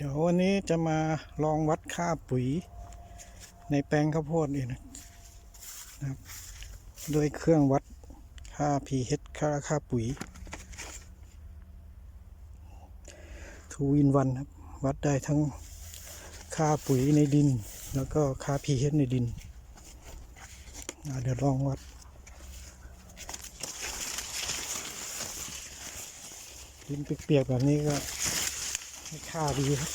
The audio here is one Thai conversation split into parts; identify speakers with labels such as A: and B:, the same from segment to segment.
A: เดี๋ยววันนี้จะมาลองวัดค่าปุ๋ย ในแปลงข้าวโพดนี่นะครับด้วยเครื่องวัดค่า pH ค่าค่าปุ๋ยทูอินวันครับ วัดได้ทั้งค่าปุ๋ยในดิน แล้วก็ค่า pH ในดิน เดี๋ยวลองวัดดินเปียกๆแบบนี้ก็ ค่าดีครับ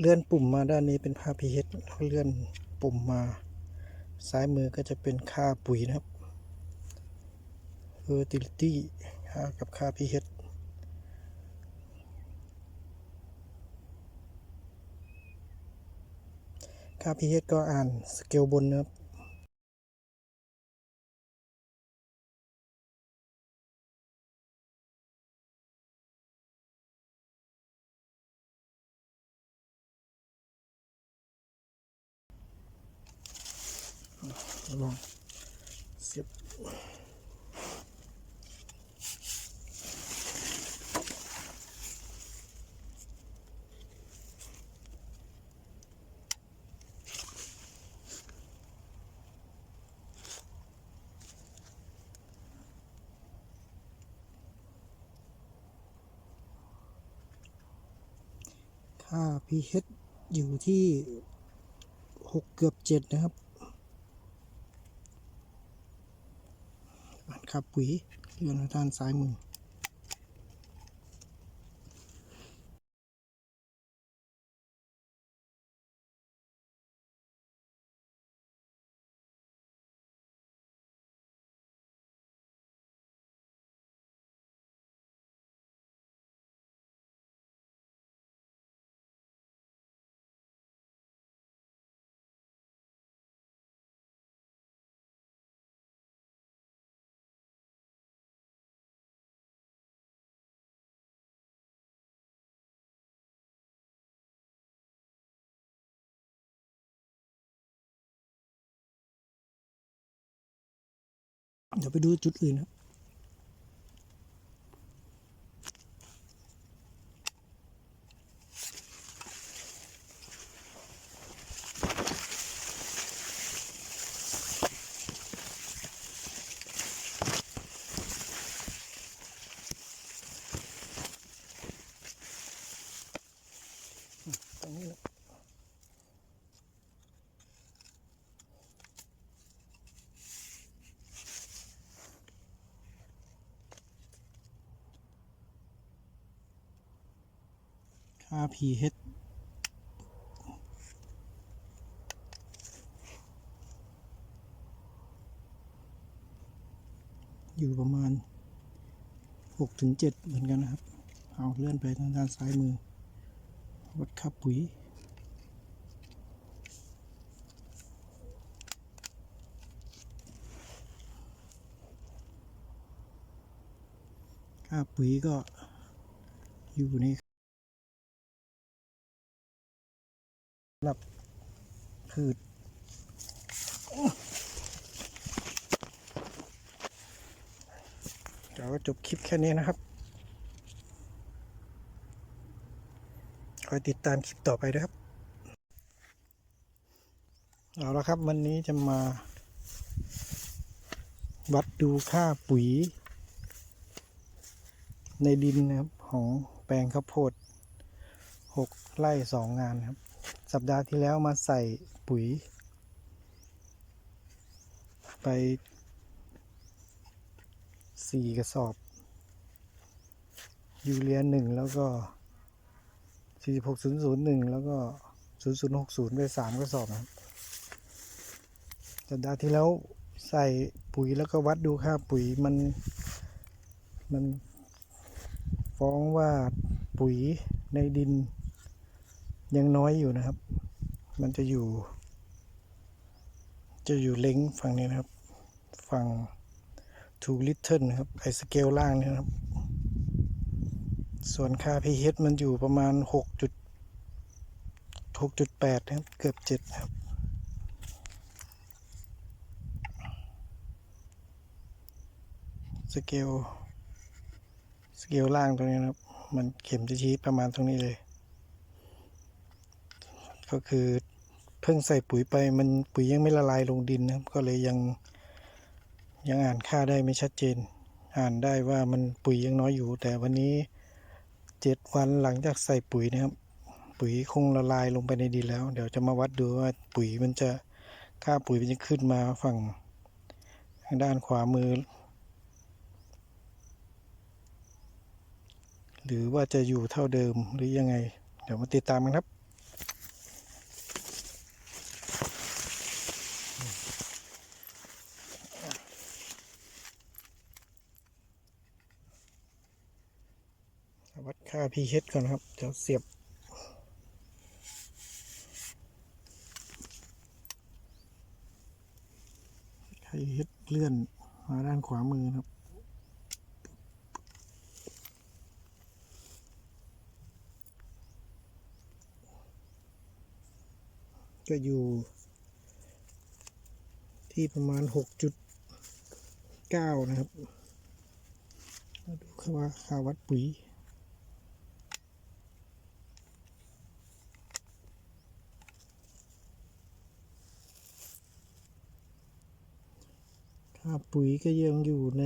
A: เลื่อนปุ่มมาด้านนี้เป็นค่า pH แล้วเลื่อนปุ่มมา ซ้ายมือก็จะเป็นค่าปุ๋ยนะครับ fertility ค่ากับค่า pH ถ้า pH ก็อ่านสเกลบนนะครับลอง 5 pH อยู่ที่ 6 เกือบ 7 นะครับอ่านขับปุ๋ยเรือนทานซ้ายมือ เดี๋ยวไปดูจุดอื่นครับ ค่า pH อยู่ประมาณ6ถึง7เหมือนกันนะครับ เอาเลื่อนไปทางด้านซ้ายมือ วัดค่าปุ๋ยค่าปุ๋ยก็อยู่ใน หรับพืชเดี๋ยวจบคลิปแค่นี้นะครับ คอยติดตามคลิปต่อไปด้วยครับ เอาละครับ วันนี้จะมา วัดดูค่าปุ๋ย ในดินนะครับ ของแปลงข้าวโพดหกไร่สองงานครับ สัปดาห์ที่แล้วมาใส่ปุ๋ย ไปสี่กระสอบ ยูเรียหนึ่งแล้วก็46001แล้วก็0060ไปสามกระสอบนะครับสัปดาห์ที่แล้วใส่ปุ๋ยแล้วก็วัดดูค่าปุ๋ยมันมันฟ้องว่าปุ๋ยในดิน ยังน้อยอยู่นะครับ มันจะอยู่ จะอยู่เล้งฝั่งนี้นะครับ ฝั่ง two little นะครับ ไอสเกลล่างเนี่ยนะครับ ส่วนค่า pH มันอยู่ประมาณ 6 จุดหกจุดแปดนะครับ เกือบเจ็ดครับ สเกล สเกลล่างตรงนี้นะครับ มันเข็มจะชี้ประมาณตรงนี้เลย ก็คือเพิ่งใส่ปุ๋ยไปมันปุ๋ยยังไม่ละลายลงดินนะครับก็เลยยังยังอ่านค่าได้ไม่ชัดเจน อ่านได้ว่ามันปุ๋ยยังน้อยอยู่ แต่วันนี้เจ็ดวันหลังจากใส่ปุ๋ยนะครับ ปุ๋ยคงละลายลงไปในดินแล้ว เดี๋ยวจะมาวัดดูว่าปุ๋ยมันจะค่าปุ๋ยมันจะขึ้นมาฝั่งทางด้านขวามือ หรือว่าจะอยู่เท่าเดิมหรือยังไง เดี๋ยวมาติดตามกันครับ วัดค่า pH ก่อนครับ เดี๋ยวเสียบ pH เลื่อนมาด้านขวามือนะครับก็อยู่ ที่ประมาณ 6.9 นะครับมาดูค่ว่าค่าวัดปุ๋ย ปุ๋ยก็ยังอยู่ใน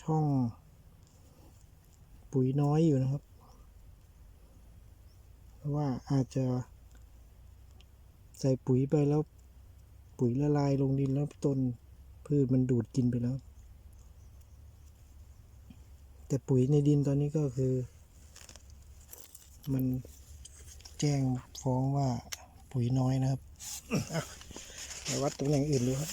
A: ช่อง ปุ๋ยน้อยอยู่นะครับ เพราะว่าอาจจะ ใส่ปุ๋ยไปแล้ว ปุ๋ยละลายลงดินแล้วต้นพืชมันดูดกินไปแล้ว แต่ปุ๋ยในดินตอนนี้ก็คือ มันแจ้งฟ้องว่าปุ๋ยน้อยนะครับอะมาวัดตำแหน่งอื่นดูครับ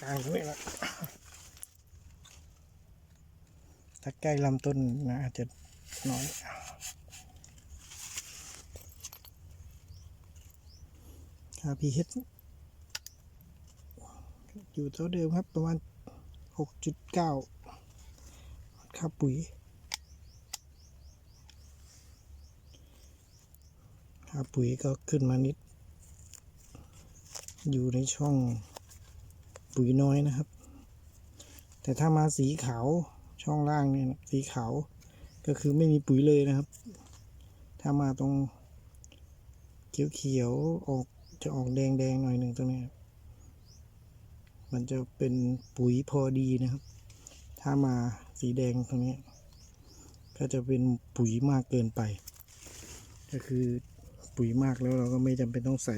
A: กลางตรงนี้ละถ้าใกล้ลำต้นนะอาจจะน้อยค่า pH อยู่เท่าเดิมครับประมาณ 6.9ค่าปุ๋ยค่าปุ๋ยก็ขึ้นมานิด อยู่ในช่องปุ๋ยน้อยนะครับ แต่ถ้ามาสีขาวช่องล่างเนี่ยสีขาวก็คือไม่มีปุ๋ยเลยนะครับ ถ้ามาตรงเขียวๆออกจะออกแดงๆหน่อยหนึ่งตรงนี้ มันจะเป็นปุ๋ยพอดีนะครับ ถ้ามาสีแดงตรงนี้ ก็จะเป็นปุ๋ยมากเกินไป ก็คือปุ๋ยมากแล้วเราก็ไม่จำเป็นต้องใส่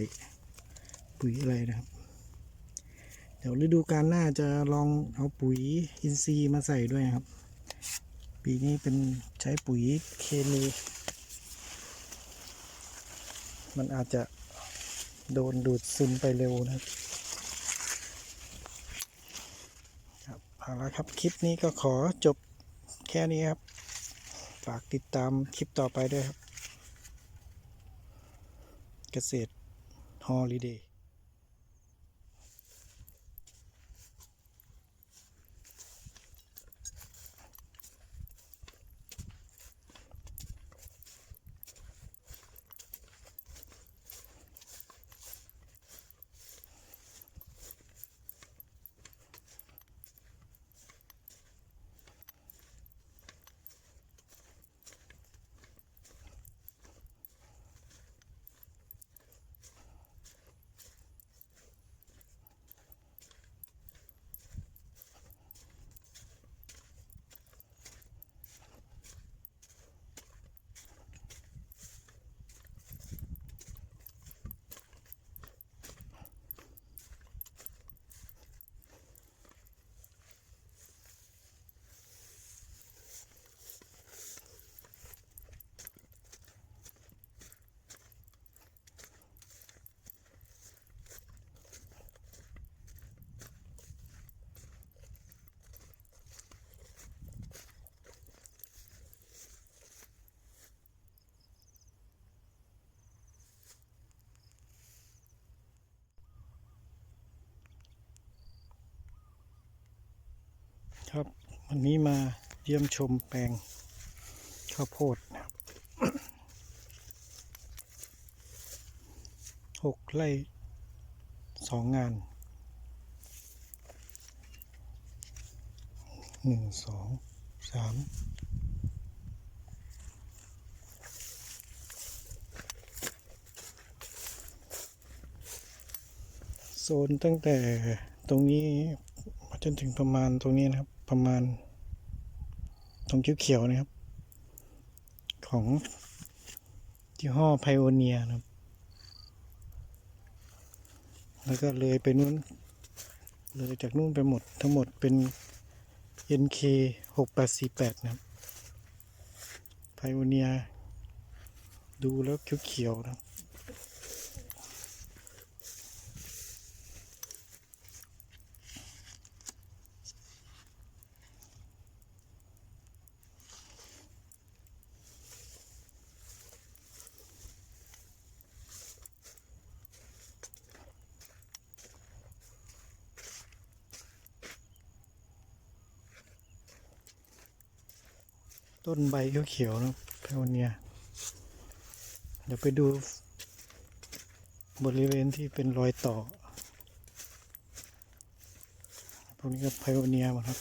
A: ปุ๋ยอะไรนะครับ เดี๋ยวฤดูกาลหน้าจะลองเอาปุ๋ยอินทรีย์มาใส่ด้วยนะครับ ปีนี้เป็นใช้ปุ๋ยเคมี มันอาจจะโดนดูดซึมไปเร็วนะครับครับ เอาละครับ คลิปนี้ก็ขอจบแค่นี้ครับ ฝากติดตามคลิปต่อไปด้วยครับ เกษตรฮอลิเดย์ ครับ วันนี้มาเยี่ยมชมแปลงข้าวโพดนะครับหกไร่สองงานหนึ่งสองสามโซนตั้งแต่ตรงนี้มาจนถึงประมาณตรงนี้นะครับ ประมาณ ตรงเขียวๆนะครับ ของยี่ห้อไพโอเนียนะครับ แล้วก็เลยไปนู้น เลยจากนู้นไปหมดทั้งหมดเป็น NK 6848 นะครับไพโอเนียดูแล้วเขียวๆนะครับ ต้นใบเขียวๆนะครับไพโอเนีย เดี๋ยวไปดูบริเวณที่เป็นรอยต่อ พวกนี้ก็ไพโอเนียหมดครับ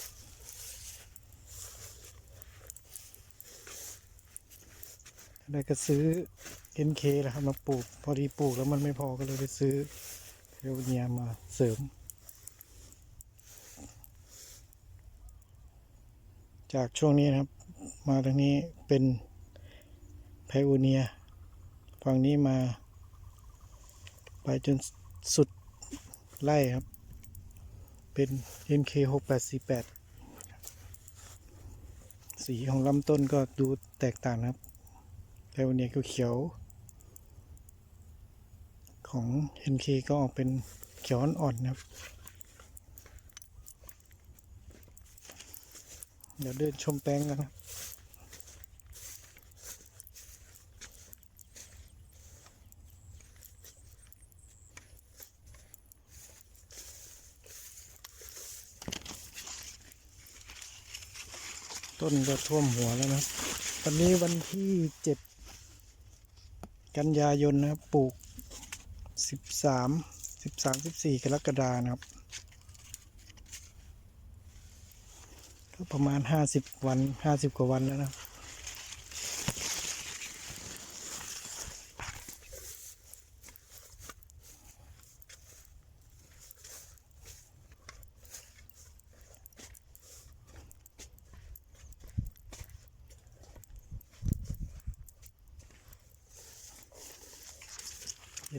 A: ได้ก็ซื้อ NK แหละครับมาปลูก พอดีปลูกแล้วมันไม่พอก็เลยไปซื้อไพโอเนียมาเสริม จากช่วงนี้นะครับ มาทางนี้เป็นไพโอเนีย ฝั่งนี้มา ไปจนสุดไล่ครับ เป็น MK 6848 สีของลำต้นก็ดูแตกต่างนะครับไพโอเนียก็เขียวของ NK ก็ออกเป็นเขียวอ่อนๆนะครับ เดี๋ยวเดินชมแปลงกันนะ ต้นก็ท่วมหัวแล้วนะวันนี้วันที่เจ็ดกันยายนนะครับ ปลูกสิบสามสิบสามสิบสี่กรกฎานะครับ ก็ประมาณห้าสิบวันห้าสิบกว่าวันแล้วนะ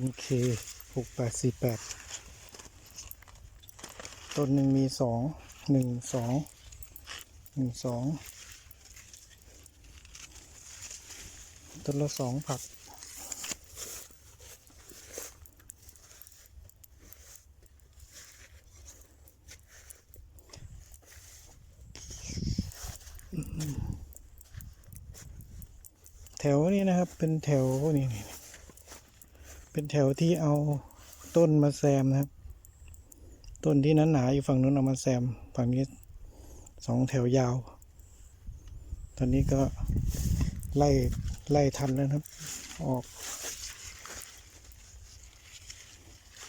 A: NK หกแปดสี่แปดต้นหนึ่งมีสองหนึ่งสองหนึ่งสองต้นละสองผักแถวนี้นะครับเป็นแถวนี่นี่ เป็นแถวที่เอาต้นมาแซมนะครับ ต้นที่นั้นหนาอยู่ฝั่งนู้นเอามาแซม ฝั่งนี้สองแถวยาว ตอนนี้ก็ไล่ไล่ทันแล้วครับ ออก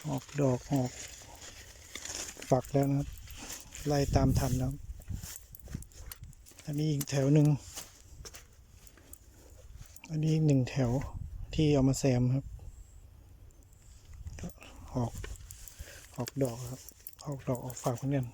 A: ออกดอกออก ฝักแล้วนะครับ ไล่ตามทันแล้ว อันนี้อีกแถวหนึ่ง อันนี้อีกหนึ่งแถวที่เอามาแซมครับ ออก ออกดอกครับ ออกดอกออกฝักเหมือนกัน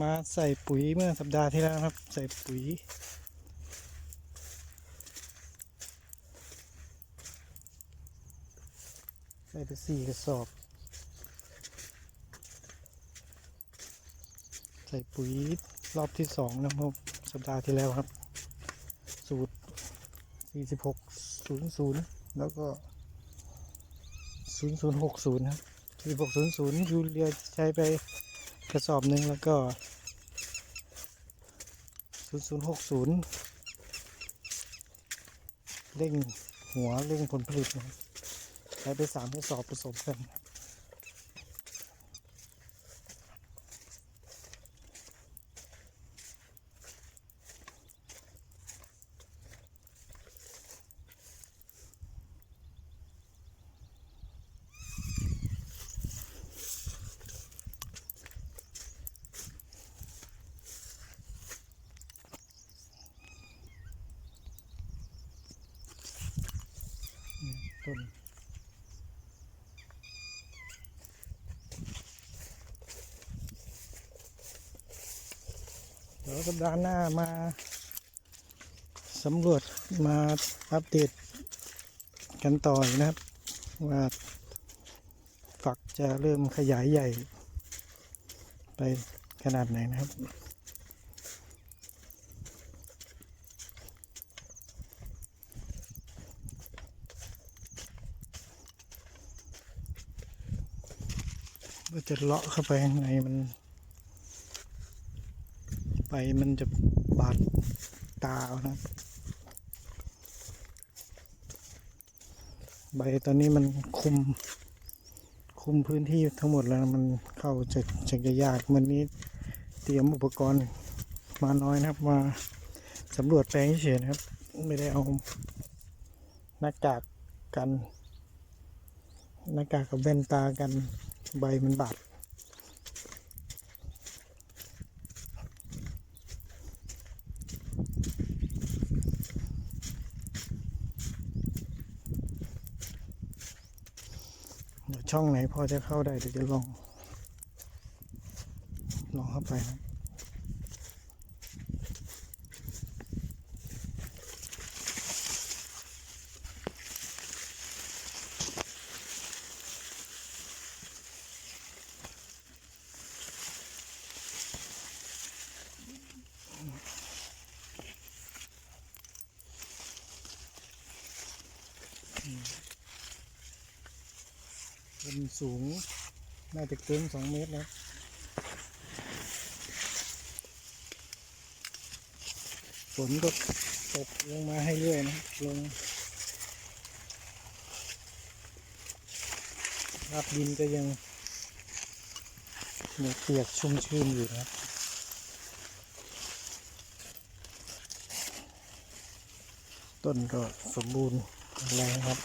A: มาใส่ปุ๋ยเมื่อสัปดาห์ที่แล้วครับ ใส่ปุ๋ย ใส่ไปสี่กระสอบ ใส่ปุ๋ยรอบที่สองนะครับสัปดาห์ที่แล้วครับ สูตร 4600 แล้วก็ 0060 ครับ 4600 ยูเรียใช้ไป กระสอบหนึ่งแล้วก็ 0060 เร่งหัวเร่งผลผลิตนะครับใช้ไปสามกระสอบผสมกัน ดี๋ยวสัปดาห์หน้ามาสำรวจมาอัปเดตกันต่อนะครับ ว่าฝักจะเริ่มขยายใหญ่ ไปขนาดไหนนะครับก็จะเลาะเข้าไปข้างในมัน ไปมันจะบาดตานะครับใบตอนนี้มันคุม คุมพื้นที่ทั้งหมดแล้วมันเข้าจะจะจะยากวันนี้เตรียมอุปกรณ์มาน้อยนะครับมาสำรวจแปลงเฉยนะครับ ไม่ได้เอาหน้ากากกัน หน้ากากกับแว่นตากันใบมันบาด เดี๋ยว ช่องไหนพอจะเข้าได้เดี๋ยวจะลอง ลองเข้าไปนะ สูง น่าจะเกินสองเมตรแล้วฝนก็ตกลงมาให้เรื่อยนะลงรับดินก็ยังเปียกชุ่มชื้นอยู่นะครับต้นก็สมบูรณ์แรงครับ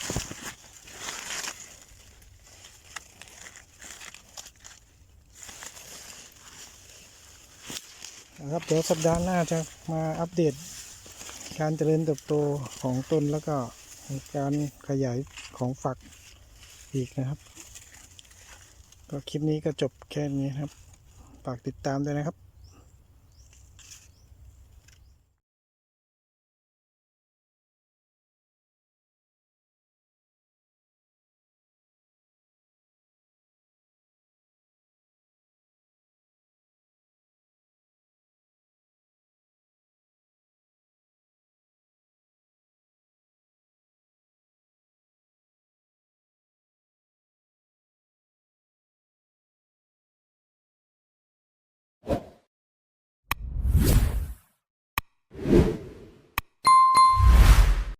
A: ครับเดี๋ยวสัปดาห์หน้าจะมาอัปเดต การเจริญเติบโตของต้นแล้วก็การขยายของฝักอีกนะครับ ก็คลิปนี้ก็จบแค่นี้ครับฝากติดตามด้วยนะครับ